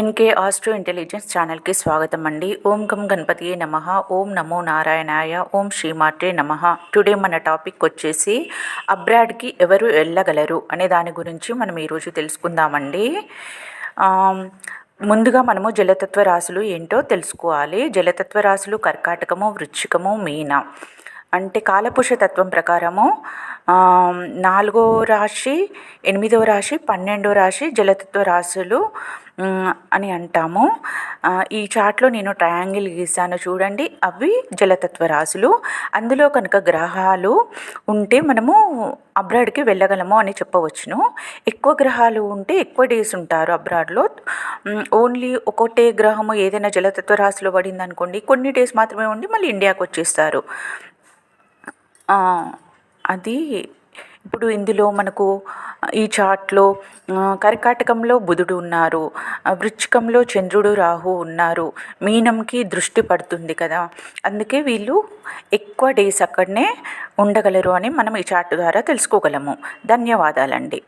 NK astro intelligence ఛానల్కి స్వాగతం అండి ఓం గం గణపతి నమ. ఓం నమో నారాయణాయ. ఓం శ్రీమాత్రే నమ. టుడే మన టాపిక్ వచ్చేసి అబ్రాడ్కి ఎవరు వెళ్ళగలరు అనే దాని గురించి మనం ఈరోజు తెలుసుకుందామండి. ముందుగా మనము జలతత్వ రాశులు ఏంటో తెలుసుకోవాలి. జలతత్వ రాశులు కర్కాటకము వృచ్చికము మీన. అంటే కాలపురుష తత్వం ప్రకారము నాలుగో రాశి ఎనిమిదో రాశి పన్నెండో రాశి జలతత్వ రాశులు అని అంటాము. ఈ చార్ట్లో నేను ట్రయాంగిల్ గీసాను చూడండి. అవి జలతత్వ రాశులు. అందులో కనుక గ్రహాలు ఉంటే మనము అబ్రాడ్కి వెళ్ళగలము అని చెప్పవచ్చును. ఎక్కువ గ్రహాలు ఉంటే ఎక్కువ డేస్ ఉంటారు అబ్రాడ్లో. ఓన్లీ ఒకటే గ్రహము ఏదైనా జలతత్వ రాశిలో పడింది అనుకోండి కొన్ని డేస్ మాత్రమే ఉండి మళ్ళీ ఇండియాకి వచ్చేస్తారు అది ఇప్పుడు ఇందులో మనకు ఈ చార్ట్లో కర్కాటకంలో బుధుడు ఉన్నారు వృచ్చికంలో చంద్రుడు రాహు ఉన్నారు మీనంకి దృష్టి పడుతుంది కదా. అందుకే వీళ్ళు ఎక్కువ డేస్ అక్కడనే ఉండగలరు అని మనం ఈ చార్ట్ ద్వారా తెలుసుకోగలము. ధన్యవాదాలండి.